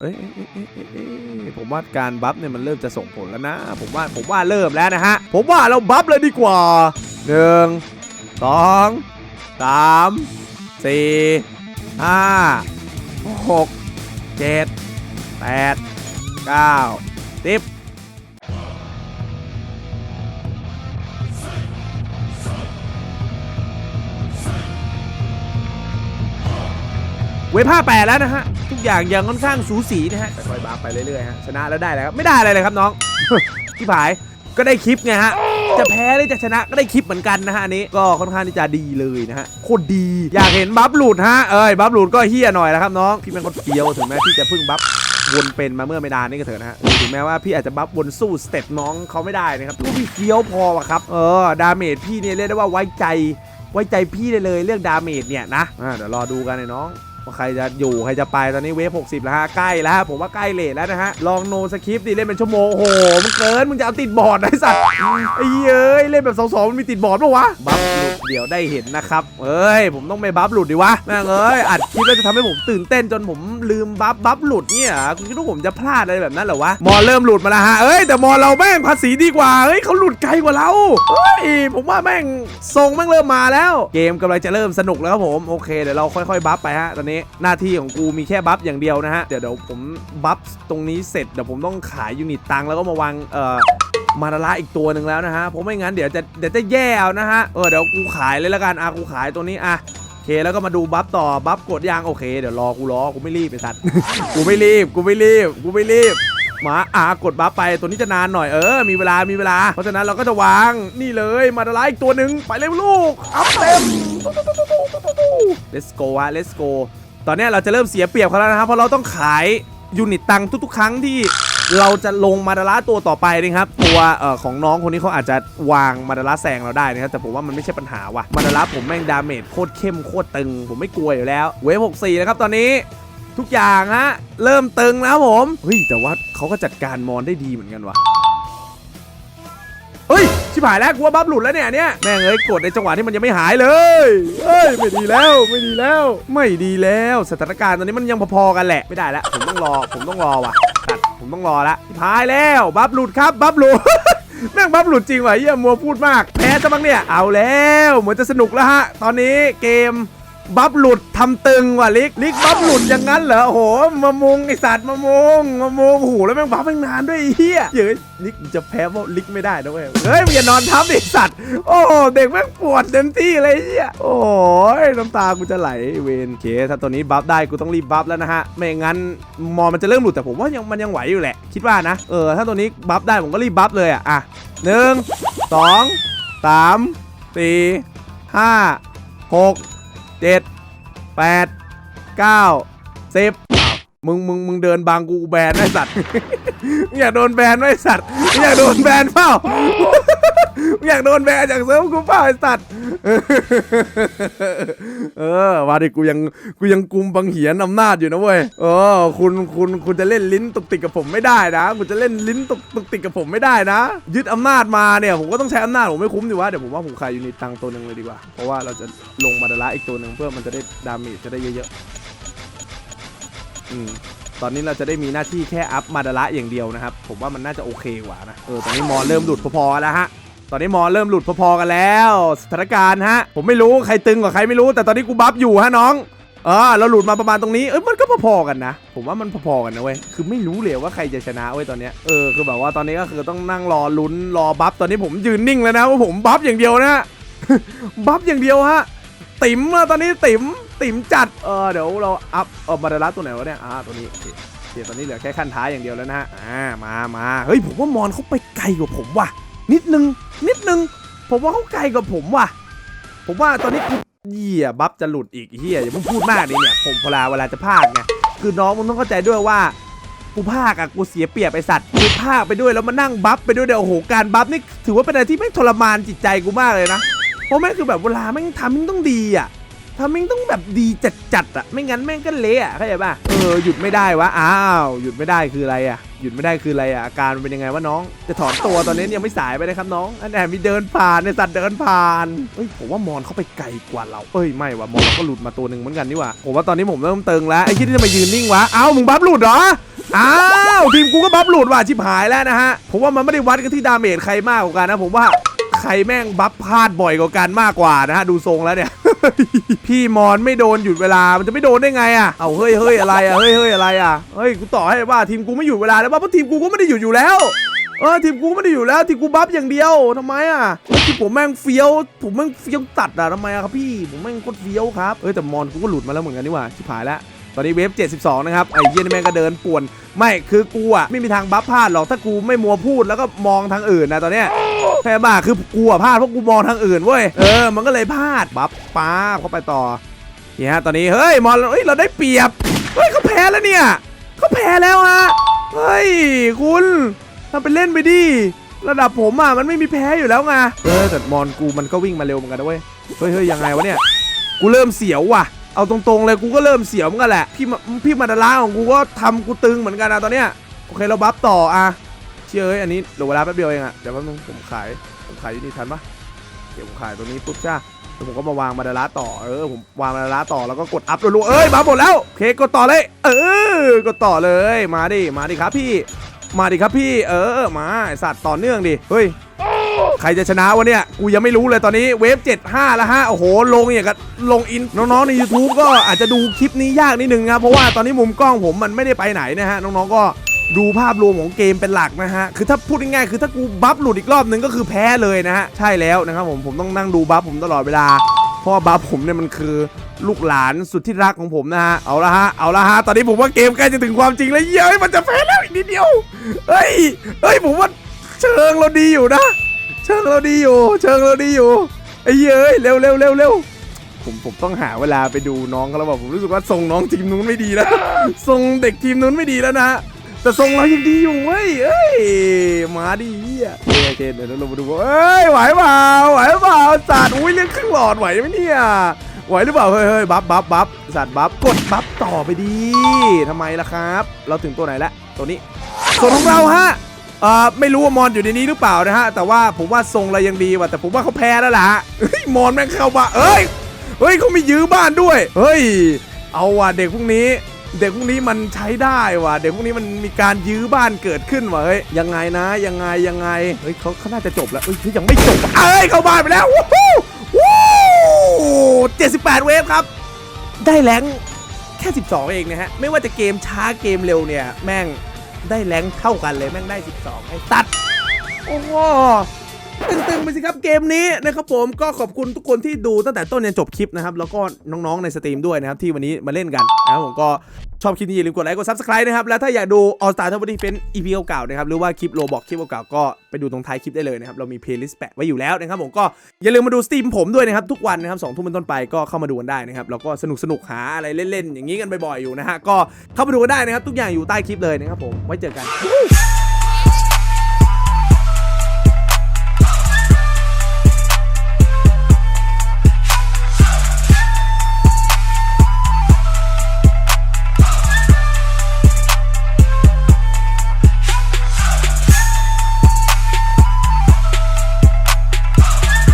เอ้ยเอ้ยเอ้ยเอ้ยเอ้ยผมว่าการบัฟเนี่ยมันเริ่มจะส่งผลแล้วนะ ผมว่าผมว่าเริ่มแล้วนะฮะ ผมว่าเราบัฟเลยดีกว่าหนึ่งสองสามสี่ห้าหกเจ็ดแปดเก้าสิบ วฟ้าแปดแล้วนะฮะ ทุกอย่างยังค่อนข้างสูสีนะฮะค่อยบัฟไปเรื่อยๆฮะชนะแล้วได้แล้วครับไม่ได้อะไรเลยครับน้อง ที่ผายก็ได้คลิปไงฮะจะแพ้หรือจะชนะก็ได้คลิปเหมือนกันนะฮะอันนี้ก็ค่อนข้างที่จะดีเลยนะฮะโคตรดี อยากเห็นบัฟหลุดฮะเอ้ยบัฟหลุดก็เฮี้ยหน่อยนะครับน้องพี่เป็นคนเฟี้ยวถึงแม้พี่จะพิ่งบัฟวนเป็นมาเมื่อไม่นานนี่ก็เถอะนะฮะถึงแม้ว่าพี่อาจจะบัฟวนสู้สเต็ปน้องเขาไม่ได้นะครับพี่เฟี้ยวพออะครับเออดาเมจพี่เนี่ยเรียกได้ว่าไว้ใจไว้ใจพี่ได้เลยเรื่องดาเมจเนี่ยนะอ่าเดี๋ยวรอดูกันเลยน้อง ว่าใครจะอยู่ใครจะไปตอนนี้เวฟ60 แล้วฮะใกล้แล้วฮะผมว่าใกล้เลทแล้วนะฮะลองโนสคริปต์ดิเล่นเป็นชั่วโมงโอ้โหมันเกินมึงจะเอาติดบอร์ดไอ้สัตว์ไอ้เย้ยเล่นแบบสองๆมันมีติดบอร์ดปะวะบัฟหลุดเดี๋ยวได้เห็นนะครับเอ้ยผมต้องไปบัฟหลุดดิวะแม่งเอ้ยอัดคลิปแล้วจะทำให้ผมตื่นเต้นจนผมลืมบัฟบัฟหลุดเนี่ยคุณคิดว่าผมจะพลาดอะไรแบบนั้นเหรอวะมอเริ่มหลุดมาแล้วฮะเอ้ยแต่มอเราแม่งภาษีดีกว่าเฮ้ยเขาหลุดไกลกว่าเราเฮ้ยผมว่าแม่งทรงแม่งเริ่มมาแล้ว เกมกำลังจะเริ่มสนุกแล้วครับผมโอเคเดี๋ยวเราค่อยๆบัฟไปฮะตอนนี้หน้าที่ของกูมีแค่บัฟอย่างเดียวนะฮะ เดี๋ยวเดี๋ยวผมบัฟตรงนี้เสร็จเดี๋ยวผมต้องขายยูนิตตังแล้วก็มาวางเอ่อมาราระอีกตัวหนึ่งแล้วนะฮะ เพราะไม่งั้นเดี๋ยวจะเดี๋ยวจะแย่เอานะฮะ เออเดี๋ยวกูขายเลยแล้วกันอะกูขายตัวนี้อะโอเคแล้วก็มาดูบัฟต่อบัฟกดยางโอเคเดี๋ยวรอกูรอกูไม่รีบไอ้สัตว์กูไม่รีบกูไม่รีบกูไม่รีบมาอะกดบัฟไปตัวนี้จะนานหน่อยเออ มีเวลามีเวลา เพราะฉะนั้นเราก็จะวางนี่เลยมาราระอีกตัวหนึ่งไปเลยลูกอัพเต็ม let's go ฮะ let's go ตอนนี้เราจะเริ่มเสียเปรียบเขาแล้วนะครับ เพราะเราต้องขายยูนิตตังทุก ๆ ครั้งที่เราจะลงมาดาราตัวต่อไปนะครับ ตัวออของน้องคนนี้เขาอาจจะวางมาดาราแซงเราได้นะครับ แต่ผมว่ามันไม่ใช่ปัญหาว่ะมาดาราผมแม่งดาเมจโคตรเข้มโคตรตึง ผมไม่กลัวอยู่แล้ว เวฟ64นะครับตอนนี้ทุกอย่างฮะเริ่มตึงแล้วผม เฮ้ย แต่ว่าเขาก็จัดการมอนได้ดีเหมือนกันว่ะ ชิบหายแล้วกลัวบัฟหลุดแล้วเนี่ยเนี่ยแม่งเอ้ยกดในจังหวะที่มันยังไม่หายเลยเฮ้ยไม่ดีแล้วไม่ดีแล้ว ไม่ดีแล้วสถานการณ์ตอนนี้มันยังพอๆกันแหละไม่ได้แล้วผมต้องรอผมต้องรอว่ะผมต้องรอละชิบหายแล้วบัฟหลุดครับบัฟหลุดแม่งบัฟหลุดจริงว่ะเฮียมัวพูดมากแพ้จะบ้างเนี่ยเอาแล้วเหมือนจะสนุกแล้วฮะ ตอนนี้เกม บัฟหลุดทำตึงว่ะลิกลิกบัฟหลุดอย่างนั้นเหรอโอ้โหมามุงไอสัตว์มามุงมามุงโอ้โหแล้วแม่งบัฟแม่งนานด้วยไอ้เฮียเฮ้ยลิกจะแพ้เพราะลิกไม่ได้นะเว้ยเฮ้ยมึงอย่านอนทับดิสัตว์โอ้โหเด็กแม่งปวดเต็มที่เลยไอ้เฮียโอ้ยน้ำตากูจะไหลเวนเคถ้าตัวนี้บัฟได้กูต้องรีบบัฟแล้วนะฮะไม่งั้นมอมันจะเริ่มหลุดแต่ผมว่ายังมันยังไหวอยู่แหละ คิดว่านะเออถ้าตัวนี้บัฟได้ผมก็รีบบัฟเลยอะอะหนึ่งสองสามสี่ห้าหก เจ็ดแปดเก้าสิบมึงมึงมึงเดินบางกูแบนไอ้สัตว์ อยากโดนแบนไมไอ้สัตว์อยากโดนแบนเปล่า อยากโดนแบนจากเซิร์ฟกูเปล่าไอ้สัตว์เออว่าดิกูยังกูยังกุมบังเหียนอำนาจอยู่นะเว้ยเออคุณคุณคุณจะเล่นลิ้นตุกติกกับผมไม่ได้นะคุณจะเล่นลิ้นตุกตุกติกกับผมไม่ได้นะ ยึดอำนาจมาเนี่ยผมก็ต้องใช้อำนาจผมไม่คุ้มดีวะเดี๋ยวผมว่าผมขายยูนิตตังตัวหนึ่งเลยดีกว่า เพราะว่าเราจะลงมาดาระอีกตัวหนึ่งเพื่อมันจะได้ดาเมจจะได้เยอะๆอืมตอนนี้เราจะได้มีหน้าที่แค่อัพมาดาระอย่างเดียวนะครับ ผมว่ามันน่าจะโอเคกว่านะ เออ ตอนนี้มอเริ่มหลุดพอๆแล้วฮะ ตอนนี้มอเริ่มหลุดพอๆกันแล้วสถานการณ์ฮะ ผมไม่รู้ใครตึงกว่าใครไม่รู้ แต่ตอนนี้กูบัฟอยู่ฮะน้องเออเราหลุดมาประมาณตรงนี้เอ้ยมันก็พอๆกันนะ ผมว่ามันพอๆกันนะเว้ยคือไม่รู้เลยว่าใครจะชนะเว้ยตอนเนี้ยเออคือแบบว่าตอนนี้ก็คือต้องนั่งรอลุ้นรอบัฟตอนนี้ผมยืนนิ่งแล้วนะว่าผมบัฟอย่างเดียวนะบัฟอย่างเดียวฮะติ๋มอะตอนนี้ติ๋มติ๋มจัดเออเดี๋ยวเราอัพเออบาดาระตัวไหนวะเนี่ยอ่าตัวนี้เคโอเคตอนนี้เหลือแค่ขั้นท้ายอย่างเดียวแล้วนะฮะอ่ามามาเฮ้ยผมว่ามอนเขาไปไกลกว่าผมว่ะ นิดนึง นิดนึง ผมว่าเขาไกลกว่าผมว่ะ ผมว่าตอนนี้เหี้ยบัฟจะหลุดอีกเหี้ยอย่าเพิ่งพูดมากดิเนี่ย ผมพลาเวลาจะพากไงคือน้องมึงต้องเข้าใจด้วยว่ากูพากอะกูเสียเปรียบไอสัตว์กูพากไปด้วยแล้วมานั่งบัฟไปด้วยเดี๋ยวโอ้โหการบัฟนี่ถือว่าเป็นอะไรที่ไม่ทรมานจิตใจกูมากเลยนะเพราะแม่งคือแบบเวลาแม่งทำมันต้องดีอะ ทำมิ่งต้องแบบดีจัดๆอะไม่งั้นแม่งก็เละอะเข้าใจป่ะเออหยุดไม่ได้วะอ้าวหยุดไม่ได้คืออะไรอะหยุดไม่ได้คืออะไรอะอาการมันเป็นยังไงวะน้อง จะถอนตัวตอนนี้ยังไม่สายไปนะครับน้องอันแอบมีเดินผ่านในสัตว์เดินผ่านเฮ้ยผมว่ามอนเขาไปไกลกว่าเราเอ้ยไม่ว่ะมอนก็หลุดมาตัวหนึ่งเหมือนกันนี่ว่าผมว่าตอนนี้ผมเริ่มตึงแล้วไอ้ที่จะมายืนนิ่งวะอ้าวมึงบัฟหลุดเหรออ้าวทีมกูก็บัฟหลุดว่ะชิบหายแล้วนะฮะผมว่ามันไม่ได้วัดกันที่ดาเมจใครมากกว่ากันนะผมว่า รแม่งบัฟพลาดบ่อยกว่ากันมากกว่านะฮะดูทรงแล้วเนี่ย พี่มอนไม่โดนหยุดเวลามันจะไม่โดนได้ไงอะเอาเฮ้ยเฮ้ยอะไรอะเฮ้ยเฮ้ยอะไรอะเฮ้ยกูต่อให้ว่าทีมกูไม่หยุดเวลาแล้วว่าเพราะทีมกูก็ไม่ได้หยุดอยู่แล้วเออทีมกูไม่ได้อยู่แล้วทีมกูบัฟอย่างเดียวทำไมอะที่ผมแม่งเฟี้ยวผมแม่งเฟี้ยวตัดอะทำไมอะครับพี่ผมแม่งโคตรเฟี้ยวครับเอ้ยแต่มอนกูก็หลุดมาแล้วเหมือนกันนี่หว่าชิบหายแล้ว ตอนนี้เวฟ72 นะครับ ไอ้เหี้ยนแม่งก็เดินป่วน ไม่คือกูอะไม่มีทางบัฟพลาดหรอกถ้ากูไม่มัวพูดแล้วก็มองทางอื่นนะตอนเนี้ยแค่บ้าคือกูอะพลาดเพราะกูมองทางอื่นเว้ยเออมันก็เลยพลาดบัฟป้าเข้าไปต่อเนี่ยฮะตอนนี้เฮ้ยมอนเฮ้ยเราได้เปรียบเฮ้ยเขาแพ้แล้วเนี่ยเขาแพ้แล้วฮะเฮ้ยคุณทำเป็นเล่นไปดิระดับผมอะมันไม่มีแพ้อยู่แล้วไงเออแต่มอนกูมันก็วิ่งมาเร็วเหมือนกันนะเว้ยเฮ้ยเฮ้ยยังไงวะเนี่ยกูเริ่มเสียวว่ะ เอาตรงๆเลยกูก็เริ่มเสียมกันแหละ พี่มาพี่มาดาราของกูก็ทำกูตึงเหมือนกันนะตอนเนี้ยโอเคเราบัฟต่ออะเชื่อเอ้ยอันนี้เหลือเวลาแป๊บเดียวเองอะเดี๋ยวแป๊บนึงผมขายผมขายอยู่นี่ทันปะเดี๋ยวผมขายตรงนี้ปุ๊บจ้าแล้วผมก็มาวางมาดาราต่อเออผมวางมาดาราต่อแล้วก็กดอัพรัวๆเอ้ยมาหมดแล้วโอเคกดต่อเลย เออกดต่อเลยมาดิมาดิครับพี่ มาดิครับพี่ เออมาสัตว์ต่อเนื่องดิเฮ้ย ใครจะชนะวะเนี่ย กูยังไม่รู้เลยตอนนี้เวฟ75แล้วฮะ โอ้โห ลงอย่างกับลงอิน น้องๆใน YouTube ก็อาจจะดูคลิปนี้ยากนิดนึงครับเพราะว่าตอนนี้มุมกล้องผมมันไม่ได้ไปไหนนะฮะ น้องๆก็ดูภาพรวมของเกมเป็นหลักนะฮะ คือถ้าพูดง่ายๆคือถ้ากูบัฟหลุดอีกรอบนึงก็คือแพ้เลยนะฮะ ใช่แล้วนะครับผม ผมต้องนั่งดูบัฟผมตลอดเวลา เพราะว่าบัฟผมเนี่ยมันคือลูกหลานสุดที่รักของผมนะฮะ เอาละฮะ เอาละฮะ ตอนนี้ผมว่าเกมใกล้จะถึงความจริงแล้วเย้ยมันจะแพ้แล้วอีกนิดเดียว เฮ้ย เฮ้ยผมว่าเชิงเราดีอยู่นะ เชิงเราดีอยู่ เชิงเราดีอยู่ไอ้เย้ยเร็วเร็วเร็วเร็วผมผมต้องหาเวลาไปดูน้องเขาแล้วว่าผมรู้สึกว่าทรงน้องทีมนู้นไม่ดีแล้วทรงเด็กทีมนู้นไม่ดีแล้วนะแต่ทรงเรายังดีอยู่เว้ยเอ้ยมาดีเหี้ยโอเคโอเคเดี๋ยวเรามาดูว่าเอ้ยไหวเปล่าไหวเปล่าสัตว์อุ้ยเรียกครึ่งหลอดไหวไหมเนี่ยไหวหรือเปล่าเฮ้ยเฮ้ยบัฟบัฟบัฟสัตว์บัฟกดบัฟต่อไปดีทำไมล่ะครับ เราถึงตัวไหนแล้วตัวนี้ส่วนของเราฮะ เอ่อไม่รู้ว่ามอนอยู่ในนี้หรือเปล่านะฮะ แต่ว่าผมว่าทรงเรายังดีว่ะแต่ผมว่าเขาแพ้แล้วล่ะฮะเฮ้ยมอนแม่งเข้ามาเอ้ยเฮ้ยเขาไมียื้อบ้านด้วย เฮ้ย เอาว่ะเด็กพวกนี้ เด็กพวกนี้มันใช้ได้ว่ะเด็กพวกนี้มันมีการยื้อบ้านเกิดขึ้นว่ะเฮ้ยยังไงนะยังไงยังไงเฮ้ยเขาเขาน่าจะจบแล้วเฮ้ยยังไม่จบเอ้ยเข้าบ้านไปแล้ววู้ฮู้วู้เจ็ดสิบแปดเวฟครับ ได้แรงค์แค่ 12 เองนะฮะ ไม่ว่าจะเกมช้าเกมเร็วเนี่ย แม่ง ได้แรงเท่ากันเลยแม่งได้ 12 ไอ้ตัด โอ้โห ตึงๆไปสิครับเกมนี้นะครับผมก็ขอบคุณทุกคนที่ดูตั้งแต่ต้นจนจบคลิปนะครับแล้วก็น้องๆในสตรีมด้วยนะครับที่วันนี้มาเล่นกันนะครับผมก็ชอบคลิปนี้อย่าลืมกดไลค์กด subscribe นะครับ แล้วถ้าอยากดู All Star Top Defense EP เก่าๆนะครับ หรือว่าคลิปโลบอกคลิปเก่าๆก็ไปดูตรงท้ายคลิปได้เลยนะครับ เรามีเพลย์ลิสต์แปะไว้อยู่แล้วนะครับผมก็อย่าลืมมาดูสตรีมผมด้วยนะครับ ทุกวันนะครับสองทุ่มเป็นต้นไปก็เข้ามาดูกันได้นะครับ แล้วก็สนุกสนุกๆหาอะไรเล่นๆ อย่างนี้กันบ่อยๆอยู่นะฮะก็เข้ามาดูกันได้นะครับทุกอย่างอยู่ใต้คลิปเลยนะครับผมไว้เจอกัน